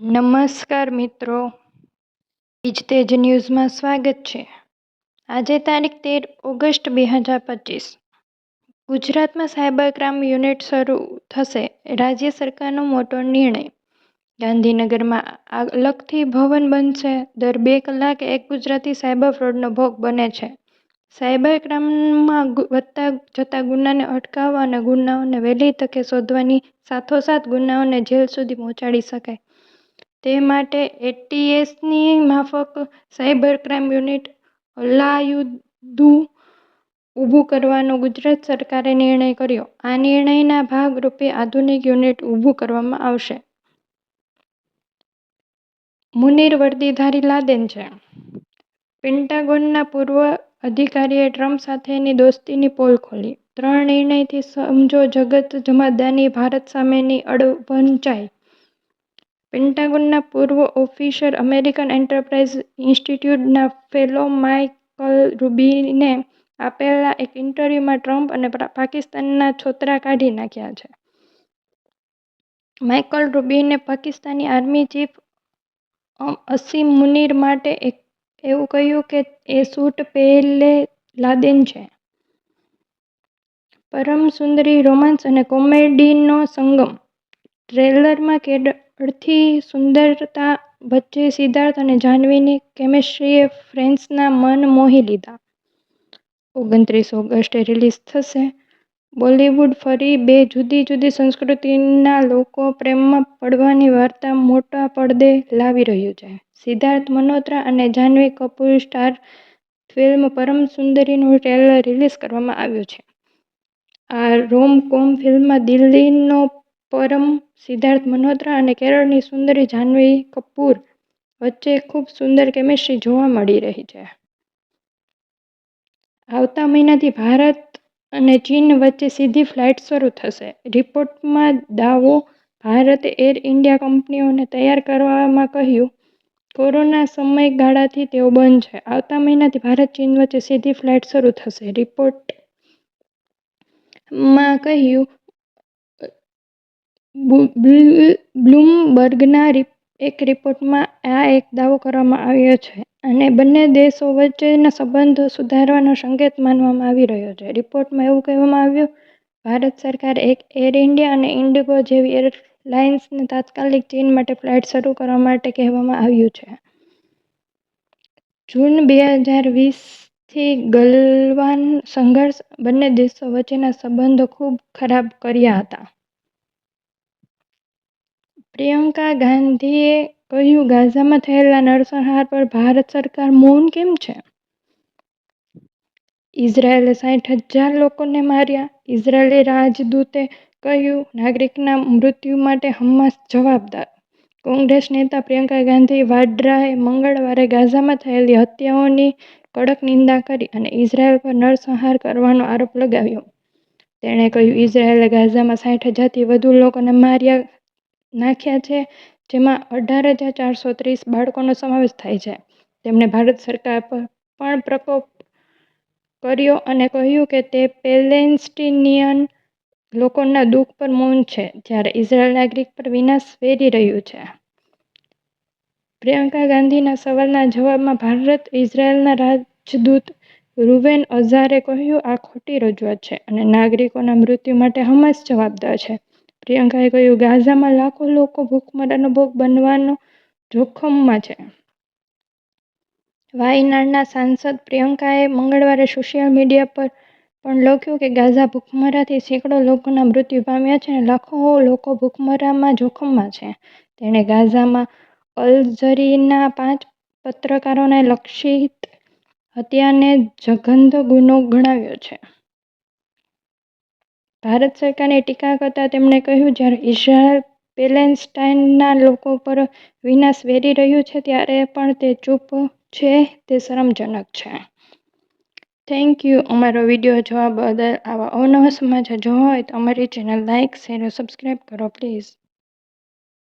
નમસ્કાર મિત્રો. તેજ ન્યૂઝમાં સ્વાગત છે. આજે તારીખ તેર ઓગસ્ટ બે હજાર પચીસ. ગુજરાતમાં સાયબર ક્રાઇમ યુનિટ શરૂ થશે. રાજ્ય સરકારનો મોટો નિર્ણય. ગાંધીનગરમાં અલગથી ભવન બનશે. દર બે કલાકે એક ગુજરાતી સાયબર ફ્રોડનો ભોગ બને છે. સાયબર ક્રાઇમમાં વધતા, જતા ગુનાને અટકાવવા અને ગુનાઓને વહેલી તકે શોધવાની સાથોસાથ ગુનાઓને જેલ સુધી પહોંચાડી શકાય. તે માટે એટીએસની માફક સાયબર ક્રાઇમ યુનિટ અલાયદું ઊભું કરવાનો ગુજરાત સરકારે નિર્ણય કર્યો. આ નિર્ણયના ભાગરૂપે આધુનિક યુનિટ ઊભું કરવામાં આવશે. મુનીર વર્દીધારી લાદેન છે. પેન્ટાગોનના પૂર્વ અધિકારીએ ટ્રમ્પ સાથેની દોસ્તીની પોલ ખોલી. ત્રણ નિર્ણયથી સમજો જગત જમાદાની ભારત સામેની અડવંચાઈ પેન્ટાગોનના પૂર્વ ઓફિસર અમેરિકન એન્ટરપ્રાઇઝ ઇન્સ્ટિટ્યૂટના ફેલો માઇકલ રૂબીને આપેલા એક ઇન્ટરવ્યુમાં ટ્રમ્પ અને પાકિસ્તાનના છોતરા કાઢી નાખ્યા છે. માઇકલ રૂબીને પાકિસ્તાની આર્મી ચીફ અસીમ મુનીર માટે એવું કહ્યું કે એ શૂટ પહેલે લાદેન છે. પરમ સુંદરી રોમાંસ અને કોમેડીનો સંગમ ટ્રેલરમાં કેડરથી સુંદરતા વચ્ચે સિદ્ધાર્થ અને જાહ્નવીની કેમેસ્ટ્રીએ ફેન્સના મન મોહી લીધા. ઓગણત્રીસ ઓગસ્ટે રિલીઝ થશે. બોલિવૂડ ફરી બે જુદી જુદી સંસ્કૃતિના લોકો પ્રેમમાં પડવાની વાર્તા મોટા પડદે લાવી રહ્યું છે. સિદ્ધાર્થ, મલ્હોત્રા અને જાહ્નવી કપૂર સ્ટાર ફિલ્મ પરમ સુંદરીનું ટ્રેલર રિલીઝ કરવામાં આવ્યું છે. આ રોમ કોમ ફિલ્મમાં દિલ્હીનો પરમ સિદ્ધાર્થ મલ્હોત્રા અને કેરળની સુંદરી જાહ્નવી કપૂર વચ્ચે ખૂબ સુંદર કેમેસ્ટ્રી જોવા મળી રહી છે. આવતા મહિનાથી ભારત અને ચીન વચ્ચે સીધી ફ્લાઇટ શરૂ થશે. રિપોર્ટમાં દાવો, ભારતે એર ઇન્ડિયા કંપનીઓને તૈયાર કરવામાં કહ્યું, કોરોના સમયગાળાથી તેઓ બંધ છે. આવતા મહિનાથી ભારત, ચીન વચ્ચે સીધી ફ્લાઇટ શરૂ થશે. રિપોર્ટમાં કહ્યું બ્લૂમબર્ગના એક રિપોર્ટમાં આ એક દાવો કરવામાં આવ્યો છે. અને બંને દેશો વચ્ચેના સંબંધો સુધારવાનો સંકેત માનવામાં આવી રહ્યો છે. રિપોર્ટમાં એવું કહેવામાં આવ્યું, ભારત સરકારે એર ઇન્ડિયા અને ઇન્ડિગો જેવી એરલાઇન્સને તાત્કાલિક ચીન માટે ફ્લાઇટ શરૂ કરવા માટે કહેવામાં આવ્યું છે. જૂન બે હજાર વીસથી ગલવાન સંઘર્ષ બંને દેશો વચ્ચેના સંબંધો ખૂબ ખરાબ કર્યા હતા. પ્રિયંકા ગાંધીએ કહ્યું, ગાઝામાં થયેલા નરસંહાર પર ભારત સરકાર મૌન કેમ છે? ઇઝરાયેલે સાઠ હજાર લોકોને માર્યા. ઇઝરાયેલી રાજદૂતે કહ્યું, નાગરિકના મૃત્યુ માટે હમાસ જવાબદાર. કોંગ્રેસ નેતા પ્રિયંકા ગાંધી વાડ્રાએ મંગળવારે ગાઝામાં થયેલી હત્યાઓની કડક નિંદા કરી અને ઇઝરાયલ પર નરસંહાર કરવાનો આરોપ લગાવ્યો. તેણે કહ્યું, ઇઝરાયેલે ગાઝામાં સાઠ હજારથી વધુ લોકોને મારી નાખ્યા છે, જેમાં અઢાર હજાર ચારસો ત્રીસ બાળકોનો સમાવેશ થાય છે. તેમણે ભારત સરકાર પર પણ પ્રકોપ કર્યો અને કહ્યું કે તે પેલેન્સ્ટિનિયન લોકોના દુઃખ પર મૌન છે, જ્યારે ઇઝરાયલ નાગરિક પર વિનાશ વેરી રહ્યું છે. પ્રિયંકા ગાંધીના સવાલના જવાબમાં ભારત, ઇઝરાયલના રાજદૂત રૂવેન અઝારે કહ્યું, આ ખોટી રજૂઆત છે અને નાગરિકોના મૃત્યુ માટે હમાસ જવાબદાર છે. પ્રિયંકાએ કહ્યું, ગાઝામાં લાખો લોકો ભૂખમરાનો ભોગ બનવાનો જોખમમાં છે. વાયનાડના સાંસદ પ્રિયંકાએ મંગળવારે સોશિયલ મીડિયા પર પણ લખ્યું કે ગાઝા ભૂખમરાથી સેંકડો લોકોના મૃત્યુ પામ્યા છે અને લાખો લોકો ભૂખમરામાં જોખમમાં છે. તેણે ગાઝામાં અલઝરીના પાંચ પત્રકારોને લક્ષિત હત્યાને જઘન્ય ગુનો ગણાવ્યો છે. ભારત સરકારની ટીકા કરતા તેમણે કહ્યું, જ્યારે ઇઝરાયલ પેલેન્સ્ટાઇનના લોકો પર વિનાશ વેરી રહ્યું છે, ત્યારે પણ તે ચૂપ છે, તે શરમજનક છે. થેન્ક યુ અમારો વીડિયો જોવા બદલ આવા અવનવા સમાચાર જોવા હોય તો અમારી ચેનલ લાઇક શેર સબસ્ક્રાઈબ કરો પ્લીઝ